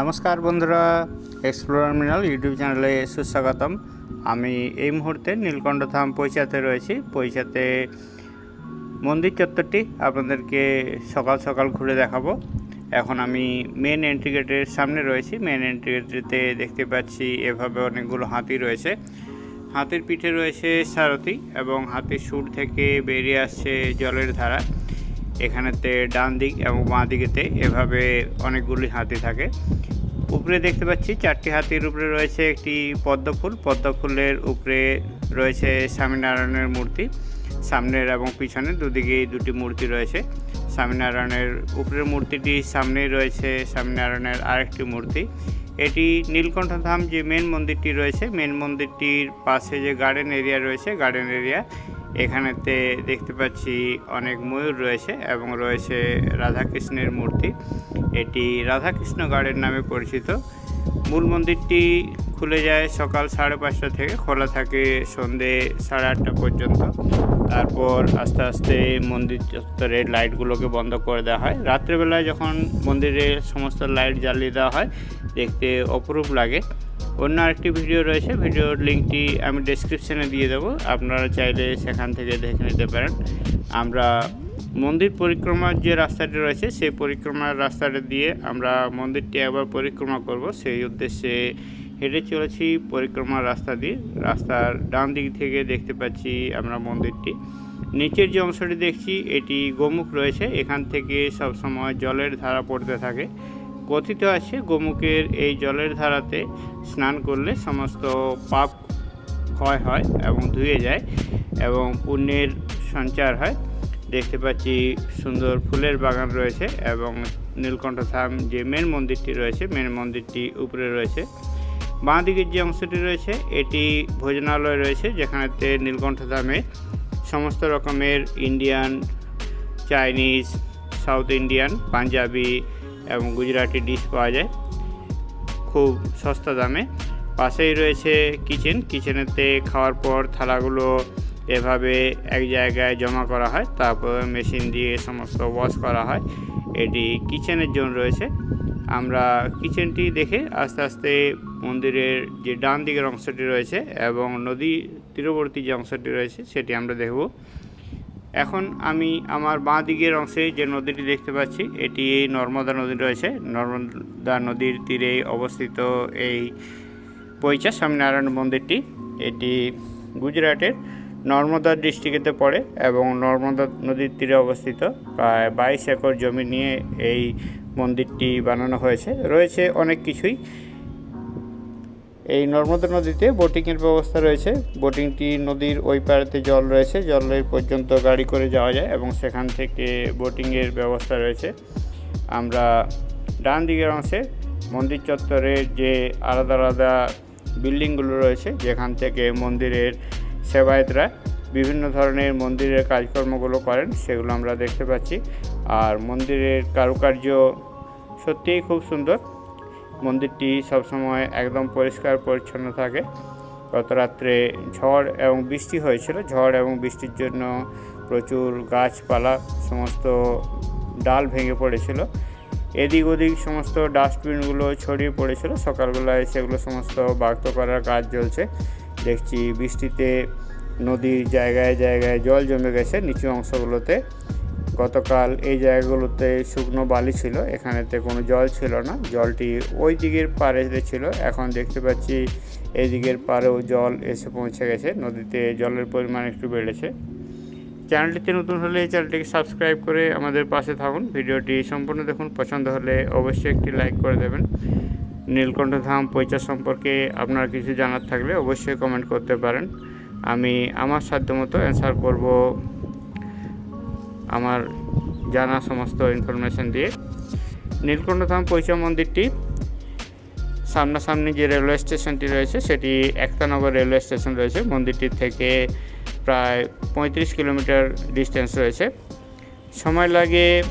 নমস্কার বন্ধুরা এক্সপ্লোরার মিনাল ইউটিউব চ্যানেলে সুস্বাগতম। আমি এই মুহূর্তে নীলকণ্ঠধাম পৈচাতে রয়েছি। পৈচাতে মন্দির চত্বরটি আপনাদেরকে সকাল সকাল ঘুরে দেখাবো। এখন আমি মেন এন্ট্রি গেটের সামনে রয়েছি। মেন এন্ট্রি গেটটিতে দেখতে পাচ্ছি এভাবে অনেকগুলো হাতি রয়েছে। হাতির পিঠে রয়েছে সারথি এবং হাতির সুর থেকে বেরিয়ে আসছে জলের ধারা। এখানেতে ডান দিক এবং বাঁ দিকেতে এভাবে অনেকগুলি হাতি থাকে। উপরে দেখতে পাচ্ছি চারটি হাতির উপরে রয়েছে একটি পদ্ম ফুল পদ্ম ফুলের উপরে রয়েছে স্বামীনারায়ণের মূর্তি। সামনের এবং পিছনে দুদিকেই দুটি মূর্তি রয়েছে। স্বামীনারায়ণের উপরের মূর্তিটি সামনেই রয়েছে স্বামীনারায়ণের আরেকটি মূর্তি। এটি নীলকণ্ঠ ধাম যে মেন মন্দিরটি রয়েছে মেন মন্দিরটির পাশে যে গার্ডেন এরিয়া রয়েছে গার্ডেন এরিয়া এখানেতে দেখতে পাচ্ছি অনেক ময়ূর রয়েছে এবং রয়েছে রাধাকৃষ্ণের মূর্তি। এটি রাধাকৃষ্ণ গার্ডেন নামে পরিচিত। মূল মন্দিরটি খুলে যায় সকাল সাড়ে পাঁচটা থেকে, খোলা থাকে সন্ধে সাড়ে আটটা পর্যন্ত। তারপর আস্তে আস্তে মন্দির চত্বরের লাইটগুলোকে বন্ধ করে দেওয়া হয়। রাত্রেবেলায় যখন মন্দিরের সমস্ত লাইট জ্বালিয়ে দেওয়া হয়, দেখতে অপরূপ লাগে। অন্য আরেকটি ভিডিও রয়েছে, ভিডিওর লিঙ্কটি আমি ডেসক্রিপশনে দিয়ে দেবো। আপনারা চাইলে সেখান থেকে দেখে নিতে পারেন। আমরা মন্দির পরিক্রমার যে রাস্তাটি রয়েছে, সেই পরিক্রমার রাস্তাটা দিয়ে আমরা মন্দিরটি একবার পরিক্রমা করব। সেই উদ্দেশ্যে হেঁটে চলেছি পরিক্রমার রাস্তা দিয়ে। রাস্তার ডান দিক থেকে দেখতে পাচ্ছি আমরা মন্দিরটি। নিচের যে অংশটি দেখছি, এটি গোমুখ রয়েছে। এখান থেকে সব সময় জলের ধারা পড়তে থাকে। কথিত আছে গোমুখের এই জলের ধারাতে স্নান করলে সমস্ত পাপ ক্ষয় হয় এবং ধুয়ে যায় এবং পুণ্যের সঞ্চার হয়। দেখতে পাচ্ছি সুন্দর ফুলের বাগান রয়েছে এবং নীলকণ্ঠ ধাম যে মেন মন্দিরটি রয়েছে, মেন মন্দিরটি উপরে রয়েছে। বাঁ দিকের যে অংশটি রয়েছে, এটি ভোজনালয় রয়েছে, যেখানেতে নীলকণ্ঠ ধামে সমস্ত রকমের Indian, Chinese, south Indian, Punjabi এবং গুজরাটি ডিশ পাওয়া যায়। খুব সস্তা দামে। পাশেই রয়েছে কিচেন। কিচেনেতে খাওয়ার পর থালাগুলো এভাবে এক জায়গায় জমা করা হয়। তারপর মেশিন দিয়ে সমস্ত ওয়াশ করা হয়। এটি কিচেনের জন্য রয়েছে। আমরা কিচেনটি দেখে আস্তে আস্তে মন্দিরের যে ডান দিকের অংশটি রয়েছে এবং নদী তীরবর্তী যে অংশটি রয়েছে, সেটি আমরা দেখব। এখন আমি আমার বাঁ দিকের অংশে যে নদীটি দেখতে পাচ্ছি, এটি এই নর্মদা নদী রয়েছে। নর্মদা নদীর তীরে অবস্থিত এই পৈচা স্বামীনারায়ণ মন্দিরটি। এটি গুজরাটের নর্মদা ডিস্ট্রিক্টেতে পড়ে এবং নর্মদা নদীর তীরে অবস্থিত। প্রায় বাইশ একর জমি নিয়ে এই মন্দিরটি বানানো হয়েছে। রয়েছে অনেক কিছুই। এই নর্মদা নদীতে বোটিংয়ের ব্যবস্থা রয়েছে। বোটিংটি নদীর ওই পাড়েতে জল রয়েছে। জলের পর্যন্ত গাড়ি করে যাওয়া যায় এবং সেখান থেকে বোটিংয়ের ব্যবস্থা রয়েছে। আমরা ডান দিকের অংশে মন্দির চত্বরের যে আলাদা আলাদা বিল্ডিংগুলো রয়েছে, যেখান থেকে মন্দিরের সেবায়তরা বিভিন্ন ধরনের মন্দিরের কাজকর্মগুলো করেন, সেগুলো আমরা দেখতে পাচ্ছি। আর মন্দিরের কারুকার্য সত্যিই খুব সুন্দর। মন্দিরটি সবসময় একদম পরিষ্কার, পরিচ্ছন্ন থাকে। গত রাত্রে ঝড় এবং বৃষ্টি হয়েছিল। ঝড় এবং বৃষ্টির জন্য প্রচুর গাছপালা, সমস্ত ডাল ভেঙে পড়েছিল। এদিক ওদিক সমস্ত ডাস্টবিনগুলো ছড়িয়ে পড়েছিল। সকালবেলায় সেগুলো সমস্ত বাক্ত করার কাজ চলছে। দেখছি বৃষ্টিতে নদীর জায়গায় জায়গায় জল জমে গেছে নিচু অংশগুলোতে। গতকাল এই জায়গাগুলোতে শুকনো বালি ছিল, এখানেতে কোনো জল ছিল না। জলটি ওই দিকের পাড়েতে ছিল, এখন দেখতে পাচ্ছি এই দিকের পাড়েও জল এসে পৌঁছে গেছে, নদীতে জলের পরিমাণ একটু বেড়েছে। চ্যানেলটিতে নতুন হলে এই চ্যানেলটিকে সাবস্ক্রাইব করে আমাদের পাশে থাকুন। ভিডিওটি সম্পূর্ণ দেখুন, পছন্দ হলে অবশ্যই একটি লাইক করে দেবেন। নীলকণ্ঠ ধাম পৈচা সম্পর্কে আপনার কিছু জানার থাকলে অবশ্যই কমেন্ট করতে পারেন। আমি আমার সাধ্যমতো অ্যান্সার করব। আমার জানা সমস্ত ইনফরমেশন দিয়ে। নীলকণ্ঠ ধাম পৈচা মন্দিরটি সামনাসামনি যে রেলওয়ে স্টেশনটি রয়েছে, সেটি একতানগর রেলওয়ে স্টেশন রয়েছে। মন্দিরটির থেকে প্রায় পঁয়ত্রিশ কিলোমিটার ডিস্টেন্স রয়েছে। সময় লাগে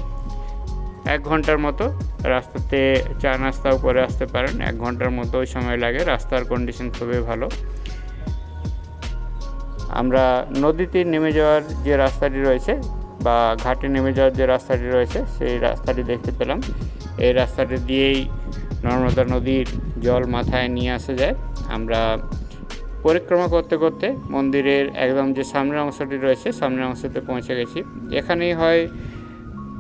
এক ঘণ্টার মতো। রাস্তাতে চা নাস্তাও করে আসতে পারেন। এক ঘণ্টার মতো সময় লাগে। রাস্তার কন্ডিশন খুবই ভালো। আমরা নদীতে নেমে যাওয়ার যে রাস্তাটি রয়েছে বা ঘাটে নেমে যাওয়ার যে রাস্তাটি রয়েছে, সেই রাস্তাটি দেখতে পেলাম। এই রাস্তাটি দিয়েই নর্মদা নদীর জল মাথায় নিয়ে আসা যায়। আমরা পরিক্রমা করতে করতে মন্দিরের একদম যে সামনের অংশটি রয়েছে, সামনের অংশতে পৌঁছে গেছি। এখানেই হয়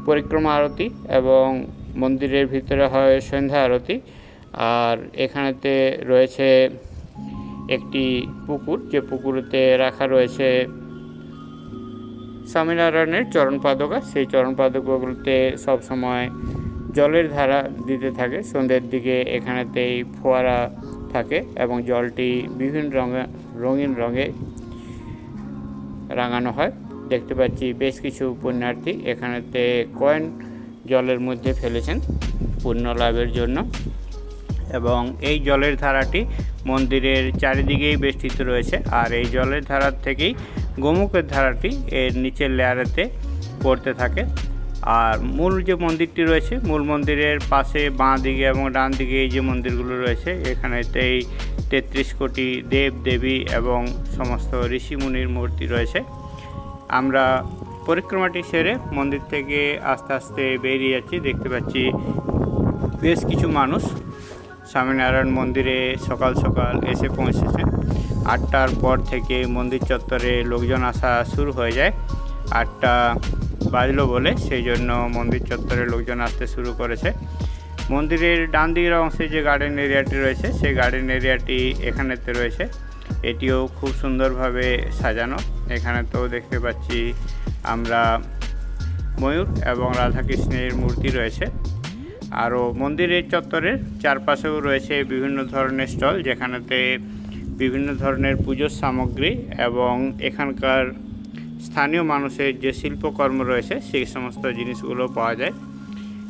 পরিক্রমা আরতি এবং মন্দিরের ভিতরে হয় সন্ধ্যা আরতি। আর এখানেতে রয়েছে একটি পুকুর, যে পুকুরেতে রাখা রয়েছে স্বামীনারায়ণের চরণ পাদকা সেই চরণ পাদকাগুলোতে সবসময় জলের ধারা দিতে থাকে। সন্ধ্যের দিকে এখানেতেই ফোয়ারা থাকে এবং জলটি বিভিন্ন রঙে, রঙিন রঙে রাঙানো হয়। দেখতে পাচ্ছি বেশ কিছু পুণ্যার্থী এখানেতে কয়েন জলের মধ্যে ফেলেছেন পুণ্য লাভের জন্য। এবং এই জলের ধারাটি মন্দিরের চারিদিকেই বেষ্টিত রয়েছে। আর এই জলের ধারার থেকেই গোমুখের ধারাটি এর নিচের লেয়ারেতে পড়তে থাকে। আর মূল যে মন্দিরটি রয়েছে, মূল মন্দিরের পাশে বাঁ দিকে এবং ডান দিকে এই যে মন্দিরগুলো রয়েছে, এখানেতেই তেত্রিশ কোটি দেব, দেবী এবং সমস্ত ঋষিমুনির মূর্তি রয়েছে। আমরা পরিক্রমাটি সেরে মন্দির থেকে আস্তে আস্তে বেরিয়ে যাচ্ছি, দেখতে পাচ্ছি বেশ কিছু মানুষ। স্বামীনারায়ণ মন্দিরে সকাল সকাল এসে পৌঁছেছেন আটটার পর থেকে মন্দির চত্বরে লোকজন আসা শুরু হয়ে যায়। আটটা বাজলো বলে সেই জন্য মন্দির চত্বরে লোকজন আসতে শুরু করেছে। মন্দিরের ডান দিকের অংশে যে গার্ডেন এরিয়াটি রয়েছে, সেই গার্ডেন এরিয়াটি এখানেতে রয়েছে। এটিও খুব সুন্দরভাবে সাজানো। এখানে তো দেখতে পাচ্ছি আমরা ময়ূর এবং রাধাকৃষ্ণের মূর্তি রয়েছে। আরও মন্দিরের চত্বরের চারপাশেও রয়েছে বিভিন্ন ধরনের স্টল, যেখানেতে বিভিন্ন ধরনের পুজোর সামগ্রী এবং এখানকার স্থানীয় মানুষের যে শিল্পকর্ম রয়েছে, সেই সমস্ত জিনিসগুলো পাওয়া যায়।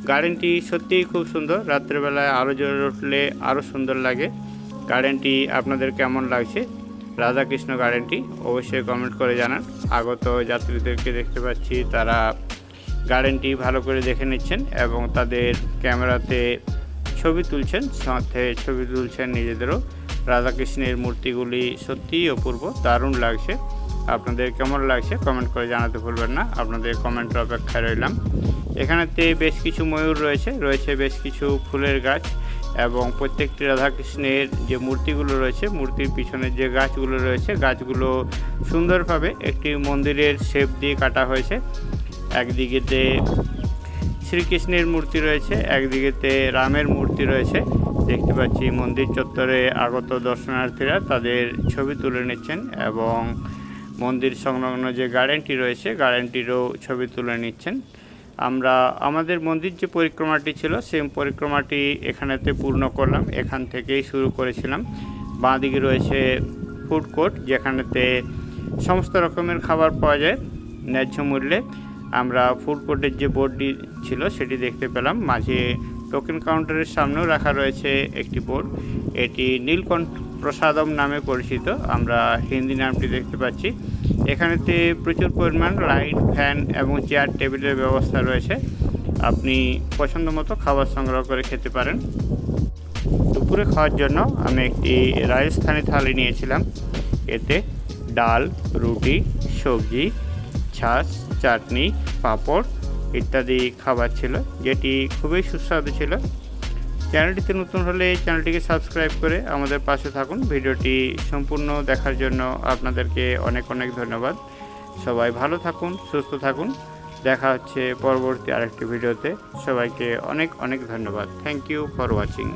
গার্ডেনটি সত্যিই খুব সুন্দর। রাত্রেবেলায় আরও জোরে উঠলে আরও সুন্দর লাগে। গার্ডেনটি আপনাদের কেমন লাগছে? রাধাকৃষ্ণ গার্ডেনটি অবশ্যই কমেন্ট করে জানান। আগত যাত্রীদেরকে দেখতে পাচ্ছি, তারা গার্ডেনটি ভালো করে দেখে নিচ্ছেন এবং তাদের ক্যামেরাতে ছবি তুলছেন, সাথে ছবি তুলছেন নিজেদেরও। রাধাকৃষ্ণের মূর্তিগুলি সত্যিই অপূর্ব, দারুণ লাগছে। আপনাদের কেমন লাগছে কমেন্ট করে জানাতে ভুলবেন না। আপনাদের কমেন্টের অপেক্ষায় রইলাম। এখানেতে বেশ কিছু ময়ূর রয়েছে রয়েছে বেশ কিছু ফুলের গাছ এবং প্রত্যেকটি রাধাকৃষ্ণের যে মূর্তিগুলো রয়েছে, মূর্তির পিছনে যে গাছগুলো রয়েছে, গাছগুলো সুন্দরভাবে একটি মন্দিরের শেপ দিয়ে কাটা হয়েছে। একদিকেতে শ্রীকৃষ্ণের মূর্তি রয়েছে, একদিকেতে রামের মূর্তি রয়েছে। দেখতে পাচ্ছি মন্দির চত্বরে আগত দর্শনার্থীরা তাদের ছবি তুলে নিচ্ছেন এবং মন্দির সংলগ্ন যে গার্ডেনটি রয়েছে, গার্ডেনটিরও ছবি তুলে নিচ্ছেন। আমরা, আমাদের মন্দির যে পরিক্রমাটি ছিল, সেই পরিক্রমাটি এখানেতে পূর্ণ করলাম। এখান থেকেই শুরু করেছিলাম। বাঁ দিকে রয়েছে ফুড কোর্ট, যেখানেতে সমস্ত রকমের খাবার পাওয়া যায় ন্যায্য মূল্যে। আমরা ফুড কোর্টের যে বোর্ডটি ছিল, সেটি দেখতে পেলাম। মাঝে টোকেন কাউন্টারের সামনেও রাখা রয়েছে একটি বোর্ড এটি নীলকণ্ঠ প্রসাদম নামে পরিচিত। আমরা হিন্দি নামটি দেখতে পাচ্ছি। এখানেতে প্রচুর পরিমাণ লাইট ফ্যান এবং চেয়ার টেবিলের ব্যবস্থা রয়েছে। আপনি পছন্দ মতো খাবার সংগ্রহ করে খেতে পারেন। দুপুরে খাওয়ার জন্য আমি একটি রাজস্থানি থালি নিয়েছিলাম। এতে ডাল, রুটি, সবজি, ছাঁচ, চাটনি, পাঁপড় ইত্যাদি খাবার ছিল, যেটি খুবই সুস্বাদু ছিল। চ্যানেলটিতে নতুন হলে চ্যানেলটিকে সাবস্ক্রাইব করে আমাদের পাশে থাকুন। ভিডিওটি সম্পূর্ণ দেখার জন্য আপনাদেরকে অনেক অনেক ধন্যবাদ। সবাই ভালো থাকুন, সুস্থ থাকুন। দেখা হচ্ছে পরবর্তী আরেকটি ভিডিওতে। সবাইকে অনেক অনেক ধন্যবাদ। Thank you for watching